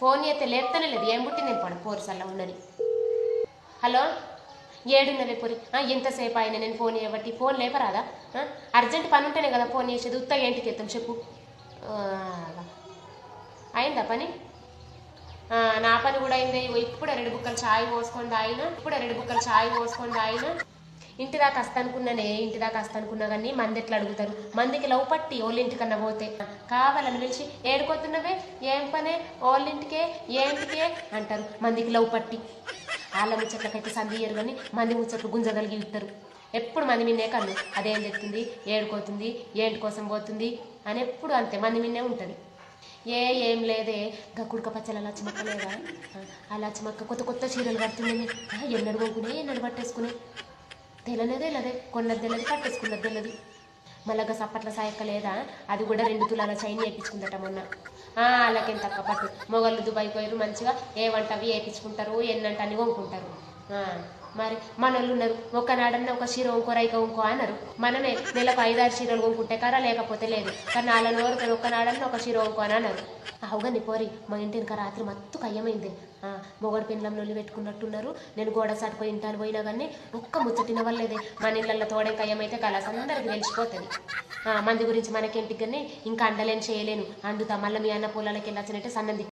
Phone చేస్తే లేపుతానే లేదు. ఏం పుట్టి నేను పడు పోరుసల్లా ఉన్నది. హలో? ఏడున్నది పొరి. ఎంతసేపు ఆయన నేను ఫోన్ చేయబట్టి ఫోన్ లేపరాదా? అర్జెంట్ పని ఉంటేనే కదా ఫోన్ చేసేది. ఉత్తగా ఏంటికి ఎత్తాం చెప్పు. అయిందా పని? నా పని కూడా అయింది. ఇప్పుడు రెండు బుక్కలు చాయ్ పోసుకొని ఆయన ఇప్పుడు రెండు బుక్కలు చాయ్ పోసుకొని ఆయన ఇంటి దాకా వస్తానుకున్నానే ఇంటి దాకా వస్తానుకున్నా కానీ మంది ఎట్లా అడుగుతారు? మందికి లవ్ పట్టి వాళ్ళ ఇంటికన్నా పోతే. కావాలని పిలిచి ఏడుకోతున్నవే ఏం పనే? వాళ్ళ ఇంటికే ఏంటికే అంటారు. మందికి లవ్ పట్టి. వాళ్ళ ముచ్చట్లకైతే సందియ్యరు కానీ మంది ముచ్చట్లు గుంజగలిగి ఇస్తారు ఎప్పుడు మంది మిన్నే కన్ను. అదేం చెప్తుంది? ఏడుకోతుంది ఏంటి కోసం పోతుంది? అని ఎప్పుడు అంతే. మంది మిన్నే ఉంటుంది. ఏ ఏం లేదే. గక్కుడుక పచ్చల లచ్చమక్క లేదా ఆ, ఆ లచ్చమక్క కొత్త కొత్త చీరలు కడుతుంది ఆ, ఎన్నడు కొనుక్కునే ఎన్నడు పట్టేసుకునే? తెలనేదే తెలదే కొన్నది తెలది పట్టేసుకున్నది తెలియదు మళ్ళా సప్పట్ల సాయక్క లేదా? అది కూడా రెండు తులాల చైన్ వేయించుకుందట మొన్న. ఆ, వాళ్ళకేం తక్కువ పట్టు. మొగళ్ళు దుబాయ్ పోయారు మంచిగా. ఏ వంటవి వేయించుకుంటారు ఎన్నంట అని కొనుక్కుంటారు. మరి మనోళ్ళు ఉన్నారు ఒక ఒక చీర ఇంకో రైక ఇంకో అన్నారు. మనమే నెలకు ఐదారు చీరలు కొనుక్కుంటే కరా లేకపోతే లేదు. కానీ నాలుగు నోరు ఒక ఒక చీర ఇంకో అని అన్నారు. అవుగాని పోరి మా ఇంటి ఇంకా రాత్రి మత్తు కయ్యమైంది ఆ, మొగడు పిండ్లం నొల్లి పెట్టుకున్నట్టున్నారు. నేను గోడ సాటుపోయి ఇంటాను పోయినా కానీ ఒక్క ముచ్చటిన వల్లేదే మన ఇళ్ళల్లో తోడే కయ్యమైతే కలాస్ అందరికి తెలిసిపోతుంది. ఆ, మంది గురించి మనకేంటి కానీ ఇంకా అండలేని చేయలేను. అండుతా మళ్ళీ మీ అన్న పొలాలకి వెళ్ళొచ్చినట్టే సన్నది